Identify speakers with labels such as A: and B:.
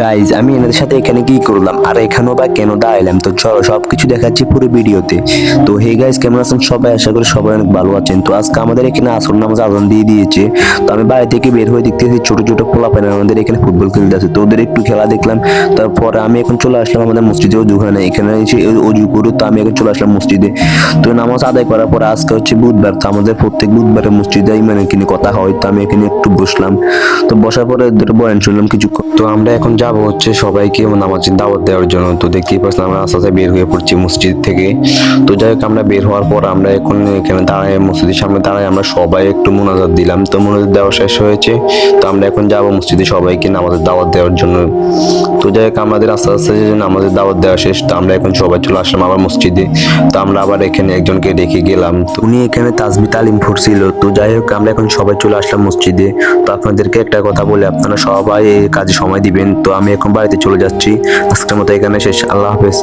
A: Guys আমি এনাদের সাথে এখানে কি করলাম? আর এখানেও বা কেন দাঁড়াইলাম? তো চলো সব কিছু দেখাচ্ছি পুরো ভিডিওতে। তো হে গাইজ কেমন আছেন সবাই? আশা করি সবাই অনেক ভালো আছেন। তো আজকে আমাদের এখানে আসর নামাজ আদান দিয়ে দিয়েছে। তো আমি বাড়ি থেকে বের হয়ে দেখতেছি ছোট ছোট পোলা পায় আমাদের এখানে ফুটবল খেলতে আছে তো ওদের একটু খেলা দেখলাম। তারপরে আমি এখন চলে আসলাম আমাদের মসজিদে অজুখানে। এখানে এসে অজু করু তো আমি এখন চলে আসলাম মসজিদে। তো নামাজ আদায় করার পর আজকে হচ্ছে বুধবার। তো আমাদের প্রত্যেক বুধবারে মসজিদে মানে কিনে কথা হয়। তো আমি এখানে একটু বসলাম। তো বসার পরে বয়ান শুনলাম কিছু তো আমরা এখন যাব হচ্ছে সবাইকে নামাজের দাওয়াত দেওয়ার জন্য। তো দেখতেই পাচ্ছি আমরা আস্তে আস্তে বের হয়ে পড়ছি মসজিদ থেকে। তো যাই হোক, আমরা বের হওয়ার পর আমরা এখন এখানে দাঁড়ায়, মসজিদের সামনে দাঁড়ায় আমরা সবাই একটু মোনাজাত দিলাম। তো মোনাজাত দেওয়া শেষ হয়েছে। তো আমরা এখন যাব মসজিদে সবাইকে নামাজের দাওয়াত দেওয়ার জন্য। তো যাই হোক, আমাদের আস্তে আস্তে নামাজের দাওয়াত দেওয়া শেষ, তো আমরা এখন সবাই চলে আসলাম আবার মসজিদে। তো আমরা আবার এখানে একজনকে রেখে গেলাম। তো উনি এখানে তাজবি তালিম ফুটছিল তো যাই হোক, আমরা এখন সবাই চলে আসলাম মসজিদে। তো আপনাদেরকে একটা কথা বলে, আপনারা সবাই এই কাজে সময় দিবেন। তো আমি এখন বাড়িতে চলে যাচ্ছি। আজকের মতো এখানে শেষ। আল্লাহ হাফেজ।